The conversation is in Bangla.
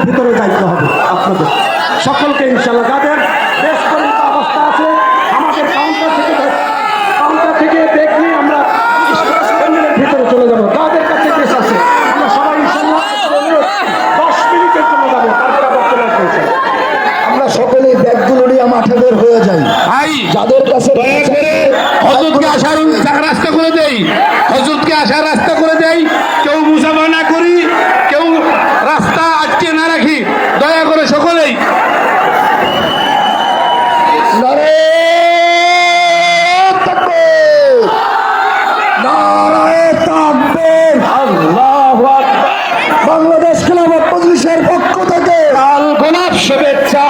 ভিতরে যাইতে হবে আপনাদের। সকলকে ইনশাল্লাহ যাদের আমরা ব্যাগগুলো নিয়ে হয়ে যাই। যাদের কাছে হজরতকে আসার রাস্তা করে দেয় রাস্তা করে কেউ মুসাফা জনাব শুভেচ্ছা